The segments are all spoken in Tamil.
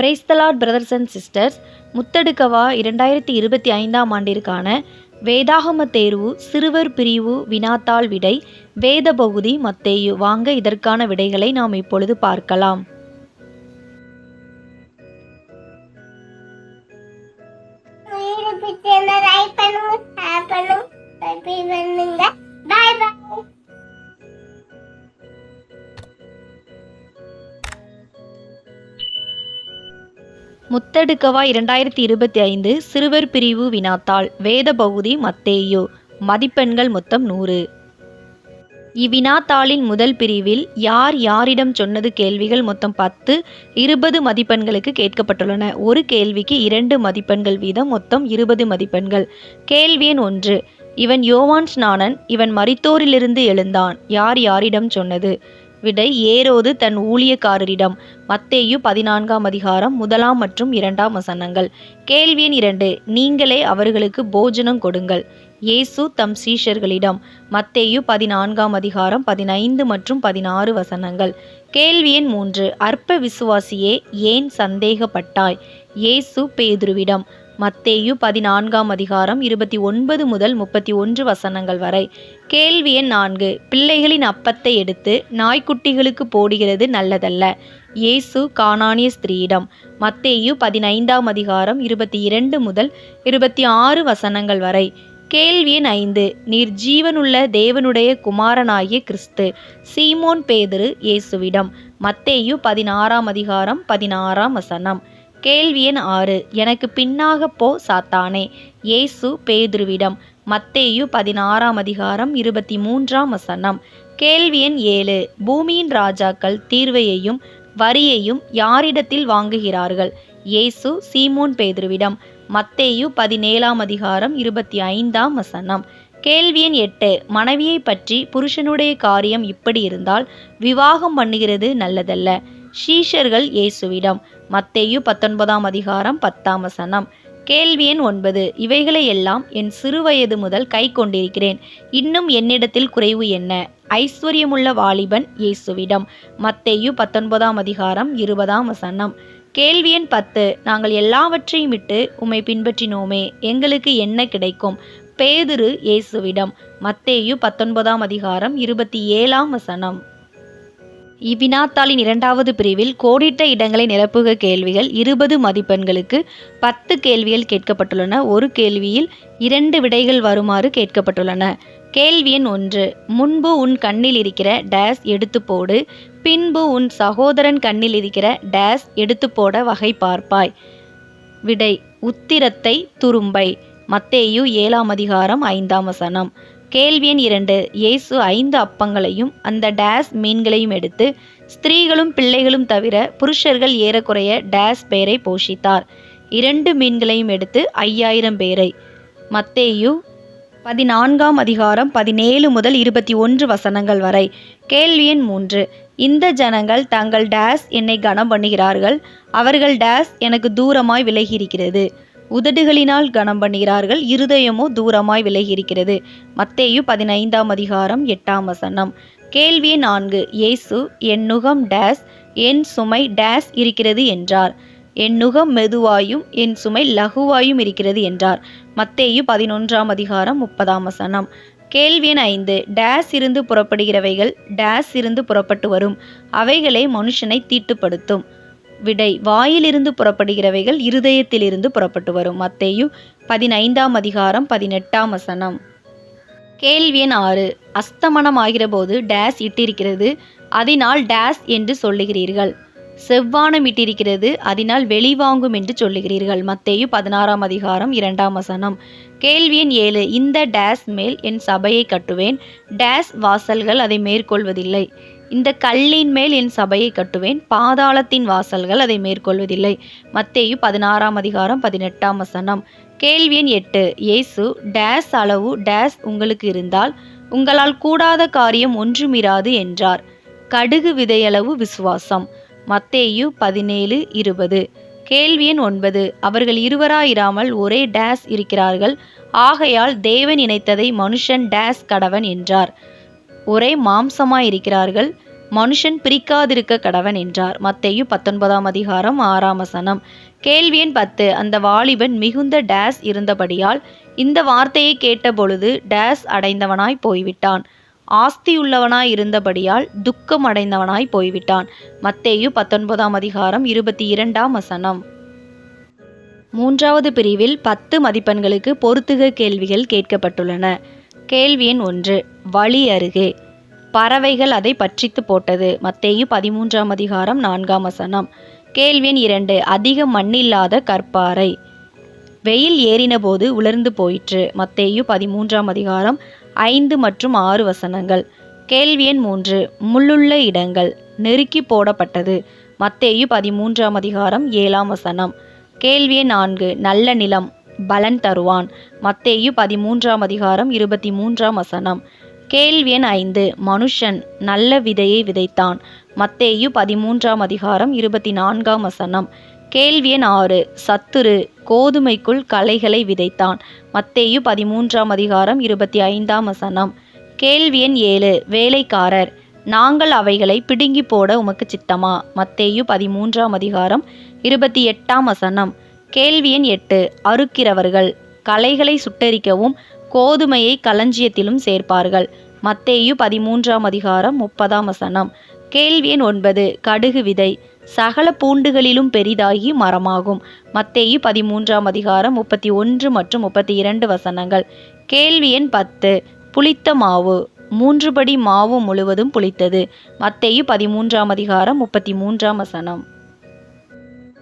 Praise the Lord brothers and sisters முத்தடுக்கவா இரண்டாயிரத்தி இருபத்தி ஐந்தாம் ஆண்டிற்கான வேதாகம தேர்வு சிறுவர் பிரிவு வினாத்தாள் விடை வேத பகுதி மத்தேயு. வாங்க இதற்கான விடைகளை நாம் இப்பொழுது பார்க்கலாம். பண்ணுங்க முத்தடுக்கவா இரண்டாயிரத்தி இருபத்தி ஐந்து சிறுவர் பிரிவு வினாத்தாள் வேத பகுதி மத்தேயு மதிப்பெண்கள் மொத்தம் நூறு. இவ்வினாத்தாளின் முதல் பிரிவில் யார் யாரிடம் சொன்னது கேள்விகள் மொத்தம் பத்து இருபது மதிப்பெண்களுக்கு கேட்கப்பட்டுள்ளன. ஒரு கேள்விக்கு இரண்டு மதிப்பெண்கள் வீதம் மொத்தம் இருபது மதிப்பெண்கள். கேள்வி எண் ஒன்று இவன் யோவான் ஸ்நானன் இவன் மரித்தோரிலிருந்து எழுந்தான். யார் யாரிடம் சொன்னது? விடை ஏரோது தன் ஊழியக்காரரிடம். மத்தேயு பதினான்காம் அதிகாரம் முதலாம் மற்றும் இரண்டாம் வசனங்கள். கேள்வி எண் இரண்டு நீங்களே அவர்களுக்கு போஜனம் கொடுங்கள். இயேசு தம் சீஷர்களிடம் மத்தேயு பதினான்காம் அதிகாரம் பதினைந்து மற்றும் பதினாறு வசனங்கள். கேள்வி எண் மூன்று அற்ப விசுவாசியே ஏன் சந்தேகப்பட்டாய்? இயேசு பேதுருவிடம் மத்தேயு பதினான்காம் அதிகாரம் இருபத்தி ஒன்பது முதல் முப்பத்தி ஒன்று வசனங்கள் வரை. கேள்வி எண் நான்கு. பிள்ளைகளின் அப்பத்தை எடுத்து நாய்க்குட்டிகளுக்கு போடுகிறது நல்லதல்ல. இயேசு கானானிய ஸ்திரீயிடம். மத்தேயு பதினைந்தாம் அதிகாரம் இருபத்தி இரண்டு முதல் இருபத்தி ஆறு வசனங்கள் வரை. கேள்வி எண் ஐந்து. நீர் ஜீவனுள்ள தேவனுடைய குமாரனாகிய கிறிஸ்து சீமோன் பேதுரு இயேசுவிடம். மத்தேயு பதினாறாம் அதிகாரம் பதினாறாம் வசனம். கேள்வி எண் ஆறு. எனக்கு பின்னாக போ சாத்தானே. இயேசு பேதுருவிடம் மத்தேயு பதினாறாம் அதிகாரம் இருபத்தி மூன்றாம் வசனம். கேள்வி எண் ஏழு. பூமியின் ராஜாக்கள் தீர்வையையும் வரியையும் யாரிடத்தில் வாங்குகிறார்கள்? இயேசு சீமோன் பேதுருவிடம் மத்தேயு பதினேழாம் அதிகாரம் இருபத்தி ஐந்தாம் வசனம். கேள்வி எண் எட்டு. மனைவியை பற்றி புருஷனுடைய காரியம் இப்படி இருந்தால் விவாகம் பண்ணுகிறது நல்லதல்ல. ஷீஷர்கள் இயேசுவிடம். மத்தேயு பத்தொன்பதாம் அதிகாரம் பத்தாம் வசனம். கேள்வி எண் ஒன்பது. இவைகளை எல்லாம் என் சிறுவயது முதல் கை கொண்டிருக்கிறேன். இன்னும் என்னிடத்தில் குறைவு என்ன? ஐஸ்வர்யமுள்ள வாலிபன் இயேசுவிடம். மத்தேயு பத்தொன்பதாம் அதிகாரம் இருபதாம் வசனம். கேள்வி எண் பத்து. நாங்கள் எல்லாவற்றையும் விட்டு உம்மை பின்பற்றினோமே. எங்களுக்கு என்ன கிடைக்கும்? பேதுரு இயேசுவிடம். மத்தேயு பத்தொன்பதாம் அதிகாரம் இருபத்தி ஏழாம் வசனம். இவ்வினாத்தாளின் இரண்டாவது பிரிவில் கோடிட்ட இடங்களை நிரப்புக கேள்விகள் இருபது மதிப்பெண்களுக்கு பத்து கேள்விகள் கேட்கப்பட்டுள்ளன. ஒரு கேள்வியில் இரண்டு விடைகள் வருமாறு கேட்கப்பட்டுள்ளன. கேள்வி எண் ஒன்று. முன்பு உன் கண்ணில் இருக்கிற டேஸ் எடுத்து போடு. பின்பு உன் சகோதரன் கண்ணில் இருக்கிற டேஸ் எடுத்து போட வகை பார்ப்பாய். விடை. உத்திரத்தை துரும்பை. மத்தேயு ஏழாம் அதிகாரம் ஐந்தாம் வசனம். கேள்வி எண் இரண்டு. இயேசு ஐந்து அப்பங்களையும் அந்த டேஸ் மீன்களையும் எடுத்து ஸ்திரீகளும் பிள்ளைகளும் தவிர புருஷர்கள் ஏறக்குறைய டேஸ் பேரை போஷித்தார். இரண்டு மீன்களையும் எடுத்து ஐயாயிரம் பேரை. மத்தேயு பதினான்காம் அதிகாரம் பதினேழு முதல் இருபத்தி ஒன்று வசனங்கள் வரை. கேள்வி எண் மூன்று. இந்த ஜனங்கள் தங்கள் டேஸ் என்னை கனம் பண்ணுகிறார்கள். அவர்கள் டேஸ் எனக்கு தூரமாய் விலகியிருக்கிறது உதடுகளினால் கனம் பண்ணுகிறார்கள். இருதயமோ தூரமாய் விலகியிருக்கிறது. மத்தேயு பதினைந்தாம் அதிகாரம் எட்டாம் வசனம். கேள்வி நான்கு. இயேசு என் நுகம் டேஸ் என் சுமை டேஸ் இருக்கிறது என்றார். என் நுகம் மெதுவாயும் என் சுமை லகுவாயும் இருக்கிறது என்றார். மத்தேயு பதினொன்றாம் அதிகாரம் முப்பதாம் வசனம். கேள்வி ஐந்து. டேஸ் இருந்து புறப்படுகிறவைகள் டேஸ் இருந்து புறப்பட்டு வரும். அவைகளே மனுஷனை தீட்டுப்படுத்தும். விடை. வாயிலிருந்து புறப்படுகிறவைகள் இருதயத்திலிருந்து புறப்பட்டு வரும். மத்தேயு பதினைந்தாம் அதிகாரம் பதினெட்டாம் வசனம். கேள்வி எண் ஆறு. அஸ்தமனம் ஆகிறபோது டேஸ் இட்டிருக்கிறது அதனால் டேஸ் என்று சொல்லுகிறீர்கள். செவ்வானம் இட்டிருக்கிறது அதனால் வெளிவாங்கும் என்று சொல்லுகிறீர்கள். மத்தேயு பதினாறாம் அதிகாரம் இரண்டாம் வசனம். கேள்வி எண் ஏழு. இந்த டேஸ் மேல் என் சபையை கட்டுவேன். டேஸ் வாசல்கள் அதை மேற்கொள்வதில்லை. இந்த கல்லின் மேல் என் சபையை கட்டுவேன். பாதாளத்தின் வாசல்கள் அதை மேற்கொள்வதில்லை. மத்தேயு பதினாறாம் அதிகாரம் பதினெட்டாம் வசனம். கேள்வி எண் எட்டு. இயேசு டேஸ் அளவு டேஸ் உங்களுக்கு இருந்தால் உங்களால் கூடாத காரியம் ஒன்றுமிராது என்றார். கடுகு விதையளவு விசுவாசம். மத்தேயு பதினேழு இருபது. கேள்வி எண் ஒன்பது. அவர்கள் இருவராயிராமல் ஒரே டேஸ் இருக்கிறார்கள். ஆகையால் தேவன் இணைத்ததை மனுஷன் டேஸ் கடவன் என்றார். ஒரே மாம்சமாய் இருக்கிறார்கள். மனுஷன் பிரிக்காதிருக்க கடவன் என்றார். மத்தேயு பத்தொன்பதாம் அதிகாரம் ஆறாம் வசனம். கேள்வி எண் பத்து. அந்த வாலிபன் மிகுந்த டேஸ் இருந்தபடியால் இந்த வார்த்தையை கேட்டபொழுது டேஸ் அடைந்தவனாய் போய்விட்டான். ஆஸ்தியுள்ளவனாய் இருந்தபடியால் துக்கம் அடைந்தவனாய் போய்விட்டான். மத்தேயு பத்தொன்பதாம் அதிகாரம் இருபத்தி இரண்டாம் வசனம். மூன்றாவது பிரிவில் பத்து மதிப்பெண்களுக்கு பொருத்துக கேள்விகள் கேட்கப்பட்டுள்ளன. கேள்வி எண் ஒன்று. வழி அருகே. பறவைகள் அதை பற்றித்து போட்டது. மத்தேயு பதிமூன்றாம் அதிகாரம் நான்காம் வசனம். கேள்வி எண் இரண்டு. அதிக மண்ணில்லாத கற்பாறை. வெயில் ஏறினபோது உலர்ந்து போயிற்று. மத்தேயு பதிமூன்றாம் அதிகாரம் ஐந்து மற்றும் ஆறு வசனங்கள். கேள்வி எண் மூன்று. முள்ளுள்ள இடங்கள். நெருக்கி போடப்பட்டது. மத்தேயு பதிமூன்றாம் அதிகாரம் ஏழாம் வசனம். கேள்வி எண் நான்கு. நல்ல நிலம். பலன் தருவான். மத்தேயு பதிமூன்றாம் அதிகாரம் இருபத்தி மூன்றாம் வசனம். கேள்வி எண் ஐந்து. மனுஷன் நல்ல விதையை விதைத்தான். மத்தேயு பதிமூன்றாம் அதிகாரம் இருபத்தி நான்காம் வசனம். கேள்வி எண் ஆறு. சத்துரு கோதுமைக்குள் களைகளை விதைத்தான். மத்தேயு பதிமூன்றாம் அதிகாரம் இருபத்தி ஐந்தாம் வசனம். கேள்வி எண் ஏழு. வேலைக்காரர் நாங்கள் அவைகளை பிடுங்கி போட உமக்கு சித்தமா? மத்தேயு பதிமூன்றாம் அதிகாரம் இருபத்தி எட்டாம் வசனம். கேள்வி எண் எட்டு. அறுக்கிறவர்கள் கலைகளை சுட்டரிக்கவும் கோதுமையை களஞ்சியத்திலும் சேர்ப்பார்கள். மத்தேயு பதிமூன்றாம் அதிகாரம் முப்பதாம் வசனம். கேள்வி எண் ஒன்பது. கடுகு விதை சகல பூண்டுகளிலும் பெரிதாகி மரமாகும். மத்தேயு பதிமூன்றாம் அதிகாரம் முப்பத்தி ஒன்று மற்றும் முப்பத்தி இரண்டு வசனங்கள். கேள்வி எண் பத்து. புளித்த மாவு மூன்று படி மாவு முழுவதும் புளித்தது. மத்தேயு பதிமூன்றாம் அதிகாரம் முப்பத்தி மூன்றாம் வசனம்.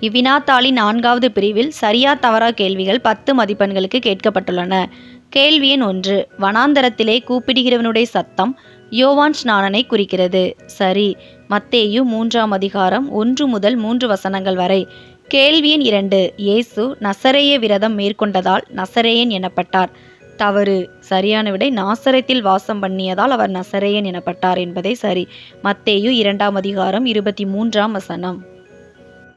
இவ்வினாத்தாளின் நான்காவது பிரிவில் சரியா தவறா கேள்விகள் பத்து மதிப்பெண்களுக்கு கேட்கப்பட்டுள்ளன. கேள்வி எண் ஒன்று. வனாந்தரத்திலே கூப்பிடுகிறவனுடைய சத்தம் யோவான் ஸ்நானனை குறிக்கிறது. சரி. மத்தேயு மூன்றாம் அதிகாரம் ஒன்று முதல் மூன்று வசனங்கள் வரை. கேள்வி எண் இரண்டு. இயேசு நசரேய விரதம் மேற்கொண்டதால் நசரேயன் எனப்பட்டார். தவறு. சரியான விடை நாசரத்தில் வாசம் பண்ணியதால் அவர் நசரேயன் எனப்பட்டார் என்பதே சரி. மத்தேயு இரண்டாம் அதிகாரம் இருபத்தி மூன்றாம் வசனம்.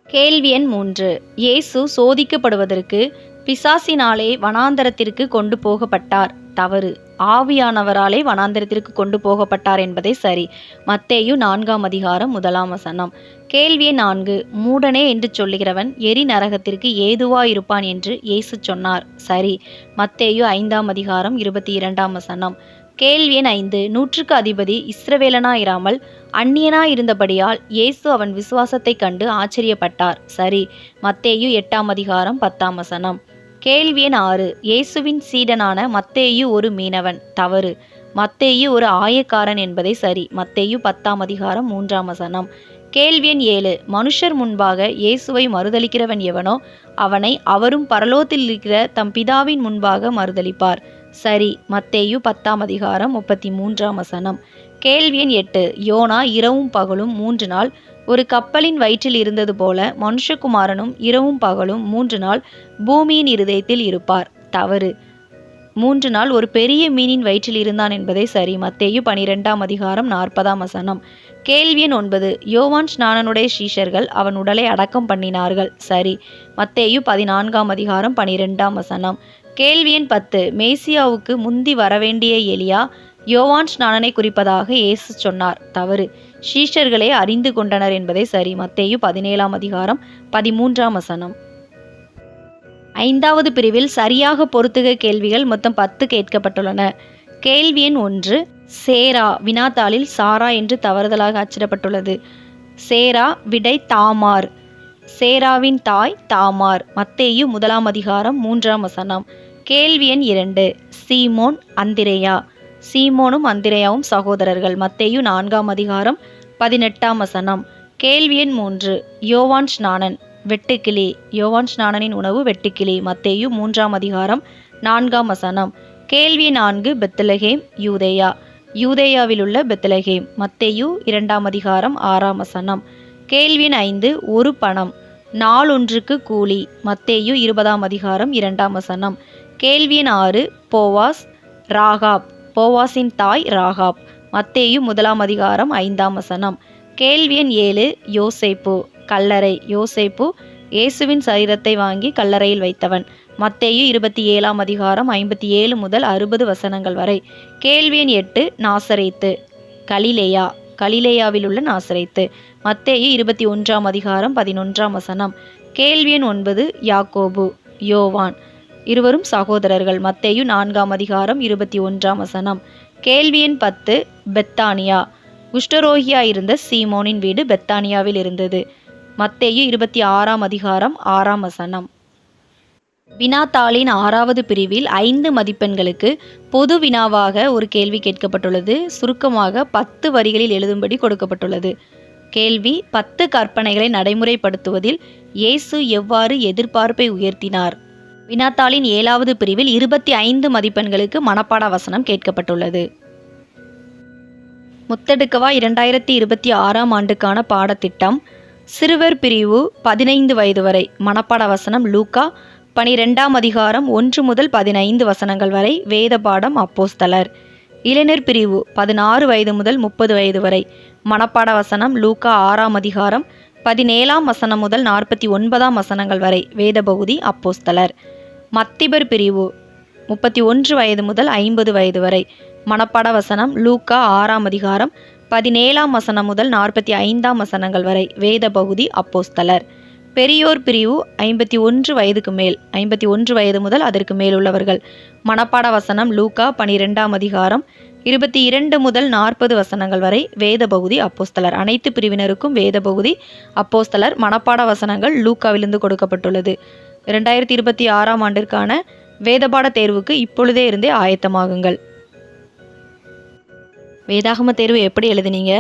கேள்வி எண் மூன்று. இயேசு சோதிக்கப்படுவதற்கு பிசாசினாலே வனாந்தரத்திற்கு கொண்டு போகப்பட்டார். தவறு. ஆவியானவராலே வனாந்தரத்திற்கு கொண்டு போகப்பட்டார் என்பதே சரி. மத்தேயு நான்காம் அதிகாரம் முதலாம் வசனம். கேள்வியை நான்கு. மூடனே என்று சொல்லுகிறவன் எரி நரகத்திற்கு ஏதுவாயிருப்பான் என்று இயேசு சொன்னார். சரி. மத்தேயு ஐந்தாம் அதிகாரம் இருபத்தி இரண்டாம் வசனம். கேள்வி எண் ஐந்து. நூற்றுக்கு அதிபதி இஸ்ரவேலனாயிராமல் அந்நியனாயிருந்தபடியால் இயேசு அவன் விசுவாசத்தைக் கண்டு ஆச்சரியப்பட்டார். சரி மத்தேயு எட்டாம் அதிகாரம் பத்தாம் வசனம். கேள்வி எண் ஆறு. இயேசுவின் சீடனான மத்தேயு ஒரு மீனவன். தவறு. மத்தேயு ஒரு ஆயக்காரன் என்பதை சரி. மத்தேயு பத்தாம் அதிகாரம் மூன்றாம் வசனம். கேள்வி எண் ஏழு. மனுஷர் முன்பாக இயேசுவை மறுதளிக்கிறவன் எவனோ அவனை அவரும் பரலோத்தில் இருக்கிற தம் பிதாவின் முன்பாக மறுதளிப்பார் சரி மத்தேயு பத்தாம் அதிகாரம் முப்பத்தி மூன்றாம் வசனம். கேள்வி எண் எட்டு. யோனா இரவும் பகலும் மூன்று நாள். ஒரு கப்பலின் வயிற்றில் இருந்தது போல மனுஷகுமாரனும் இரவும் பகலும் மூன்று நாள் பூமியின் இருதயத்தில் இருப்பார். தவறு. மூன்று நாள் ஒரு பெரிய மீனின் வயிற்றில் இருந்தான் என்பதை சரி. மத்தேயு பனிரெண்டாம் அதிகாரம் நாற்பதாம் வசனம். கேள்வி எண் ஒன்பது. யோவான் ஸ்நானனுடைய சீஷர்கள் அவன் உடலை அடக்கம் பண்ணினார்கள். சரி. மத்தேயு பதினான்காம் அதிகாரம் பனிரெண்டாம் வசனம். கேள்வி எண் பத்து. மேசியாவுக்கு முந்தி வரவேண்டிய எலியா யோவான் ஸ்நானனை குறிப்பதாக இயேசு சொன்னார். தவறு. ஷீஷர்களே அறிந்து கொண்டனர் என்பதை சரி. மத்தேயு பதினேழாம் அதிகாரம் பதிமூன்றாம் வசனம். ஐந்தாவது பிரிவில் சரியாக பொருத்துக கேள்விகள் மொத்தம் பத்து கேட்கப்பட்டுள்ளன. கேள்வி எண் ஒன்று சேரா வினாத்தாளில் சாரா என்று தவறுதலாக அச்சிடப்பட்டுள்ளது. சேரா விடை தாமார். சேராவின் தாய் தாமார். மத்தேயு முதலாம் அதிகாரம் மூன்றாம் வசனம். கேள்வி எண் இரண்டு. சீமோன் அந்திரேயா. சீமோனும் அந்திரேயாவும் சகோதரர்கள். மத்தேயு நான்காம் அதிகாரம் பதினெட்டாம் வசனம். கேள்வி எண் மூன்று. யோவான் ஸ்நானன். வெட்டுக்கிளி. யோவான் ஸ்நானனின் உணவு வெட்டுக்கிளி. மத்தேயு மூன்றாம் அதிகாரம் நான்காம் வசனம். கேள்வி நான்கு. பெத்லகேம் யூதேயா. யூதேயாவில் உள்ள பெத்லகேம். மத்தேயு இரண்டாம் அதிகாரம் ஆறாம் வசனம். கேள்வியின் ஐந்து. ஒரு பணம். நாளொன்றுக்கு கூலி. மத்தேயு இருபதாம் அதிகாரம் இரண்டாம் வசனம். கேள்வி எண் ஆறு போவாஸ் ராகாப். போவாஸின் தாய் ராகாப். மத்தேயு முதலாம் அதிகாரம் ஐந்தாம் வசனம். கேள்வி எண் ஏழு யோசேப்பு. கல்லறை. யோசேப்பு இயேசுவின் சரீரத்தை வாங்கி கல்லறையில் வைத்தவன். மத்தேயு இருபத்தி ஏழாம் அதிகாரம் ஐம்பத்தி ஏழு முதல் அறுபது வசனங்கள் வரை. கேள்வி எண் எட்டு நாசரேத்து. கலிலேயா. கலிலேயாவில் உள்ள நாசரேத்து. மத்தேயு இருபத்தி ஒன்றாம் அதிகாரம் பதினொன்றாம் வசனம். கேள்வி எண் ஒன்பது யாக்கோபு. யோவான். இருவரும் சகோதரர்கள். மத்தேயு நான்காம் அதிகாரம் இருபத்தி ஒன்றாம் வசனம். கேள்வியின் பத்து பெத்தானியா. குஷ்டரோகியா இருந்த சீமோனின் வீடு பெத்தானியாவில் இருந்தது. மத்தேயு இருபத்தி ஆறாம் அதிகாரம் ஆறாம் வசனம். வினாத்தாளின் ஆறாவது பிரிவில் ஐந்து மதிப்பெண்களுக்கு பொது வினாவாக ஒரு கேள்வி கேட்கப்பட்டுள்ளது. சுருக்கமாக பத்து வரிகளில் எழுதும்படி கொடுக்கப்பட்டுள்ளது. கேள்வி பத்து கற்பனைகளை நடைமுறைப்படுத்துவதில் இயேசு எவ்வாறு எதிர்பார்ப்பை உயர்த்தினார்? வினாத்தாளின் ஏழாவது பிரிவில் இருபத்தி ஐந்து மதிப்பெண்களுக்கு மனப்பாட வசனம் கேட்கப்பட்டுள்ளது. முத்தெடுக்கவா இரண்டாயிரத்தி இருபத்தி ஆறாம் ஆண்டுக்கான பாடத்திட்டம். சிறுவர் பிரிவு பதினைந்து வயது வரை மனப்பாட வசனம் லூக்கா பனிரெண்டாம் அதிகாரம் ஒன்று முதல் பதினைந்து வசனங்கள் வரை வேத பாடம் அப்போஸ்தலர். இளைஞர் பிரிவு பதினாறு வயது முதல் முப்பது வயது வரை மனப்பாட வசனம் லூக்கா ஆறாம் அதிகாரம் பதினேழாம் வசனம் முதல் நாற்பத்தி ஒன்பதாம் வசனங்கள் வரை வேத பகுதி அப்போஸ்தலர். மத்திபர் பிரிவு. முப்பத்தி ஒன்று வயது முதல் ஐம்பது வயது வரை. மனப்பாட வசனம் லூக்கா ஆறாம் அதிகாரம் பதினேழாம் வசனம் முதல் நாற்பத்தி ஐந்தாம் வசனங்கள் வரை. வேத பகுதி அப்போஸ்தலர். பெரியோர் பிரிவு ஐம்பத்தி ஒன்று வயதுக்கு மேல். ஐம்பத்தி ஒன்று வயது முதல் அதற்கு மேல் உள்ளவர்கள். மனப்பாட வசனம் லூக்கா பனிரெண்டாம் அதிகாரம் இருபத்தி இரண்டு முதல் நாற்பது வசனங்கள் வரை. வேத பகுதி அப்போஸ்தலர். அனைத்து பிரிவினருக்கும் வேத பகுதி அப்போஸ்தலர். மனப்பாட வசனங்கள் லூக்காவிலிருந்து கொடுக்கப்பட்டுள்ளது. இரண்டாயிரத்தி இருபத்தி ஆறாம் ஆண்டிற்கான வேதபாட தேர்வுக்கு இப்பொழுதே இருந்தே ஆயத்தமாகுங்கள். வேதாகம தேர்வு எப்படி எழுதுனீங்க?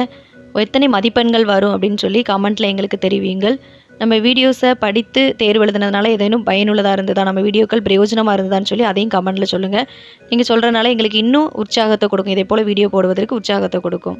எத்தனை மதிப்பெண்கள் வரும் அப்படின்னு சொல்லி கமெண்ட்டில் எங்களுக்கு தெரிவியுங்கள். நம்ம வீடியோஸை படித்து தேர்வு எழுதுனதுனால ஏதேனும் பயனுள்ளதாக இருந்ததா? நம்ம வீடியோக்கள் பிரயோஜனமாக இருந்ததான்னு சொல்லி அதையும் கமெண்ட்டில் சொல்லுங்கள் நீங்கள் சொல்கிறனால எங்களுக்கு இன்னும் உற்சாகத்தை கொடுக்கும். இதே போல் வீடியோ போடுவதற்கு உற்சாகத்தை கொடுக்கும்.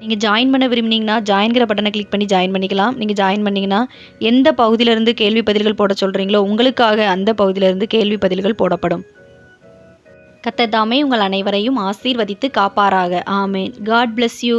நீங்கள் ஜாயின் பண்ண விரும்புனீங்கன்னா ஜாயின்கிற பட்டனை கிளிக் பண்ணி ஜாயின் பண்ணிக்கலாம். நீங்கள் ஜாயின் பண்ணிங்கன்னா எந்த பகுதியிலிருந்து கேள்வி பதில்கள் போட சொல்கிறீங்களோ உங்களுக்காக அந்த பகுதியிலிருந்து கேள்வி பதில்கள் போடப்படும். கத்ததாமே உங்கள் அனைவரையும் ஆசீர்வதித்து காப்பாராக. ஆமேன். God bless you